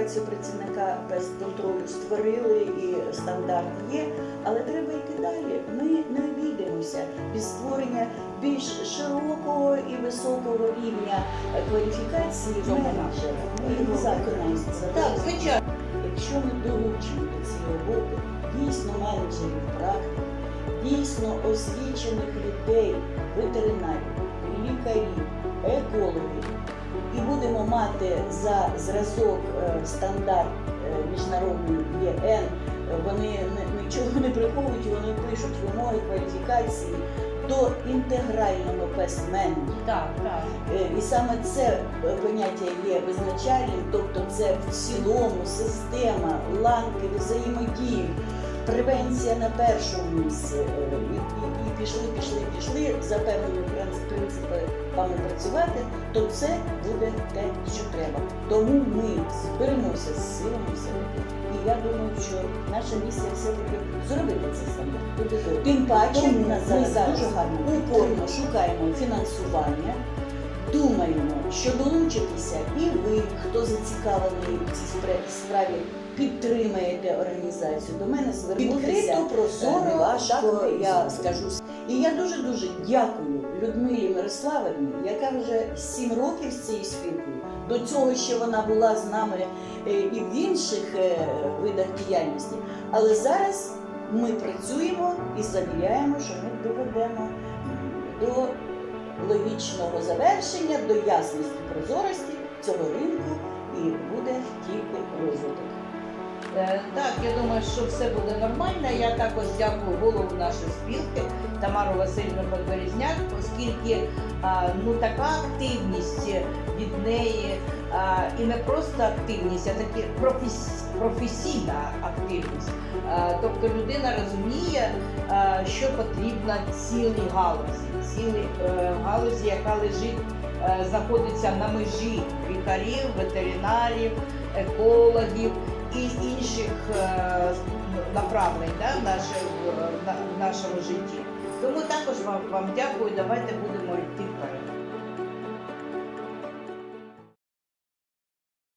кваліфікацію працівника без контролю створили і стандарт є, але треба йти далі. Ми не обійдемося без створення більш широкого і високого рівня кваліфікації менеджера. Ми законом Так, звичайно. Якщо ми долучимо до цієї роботи дійсно менеджерів практики, дійсно освічених людей, ветеринарів, лікарів, екологів, і будемо мати за зразок е, стандарт е, міжнародний ЄН, е, вони нічого не приховують, вони пишуть вимоги кваліфікації до інтегрального пест-менеджера. Так, так. І саме це поняття є визначальним, тобто це в цілому система ланки взаємодії, превенція на першому місці. е, І, і, і пішли, пішли, пішли за певними принц- принципами працювати, то це буде те, що треба. Тому ми зберемося з силами все-таки. І я думаю, що наша місія все-таки зробити це саме. Тим паче ми зараз дуже гарно упорно шукаємо фінансування. Думаємо, що долучитися і ви, хто зацікавлений в цій справі, підтримаєте організацію. До мене звернутися прозоро, не важко, я скажу. І я дуже дуже дякую Людмилі Мирославівні, яка вже сім років з цією спілкою. До цього ще вона була з нами е, і в інших е, видах діяльності. Але зараз ми працюємо і завіряємо, що ми доведемо до логічного завершення, до ясності прозорості цього ринку і буде тільки розвиток. Е, Так, я думаю, що все буде нормально. Я також дякую голову нашої спілки Тамару Васильівну Подберезняк, оскільки ну така активність від неї, і не просто активність, а таки професійна активність. Тобто людина розуміє, що потрібно цілій галузі, цілій е, галузі, яка лежить, е, знаходиться на межі лікарів, ветеринарів, екологів і інших е, направлень да, в, нашому житті. Тому також вам, вам дякую. Давайте будемо.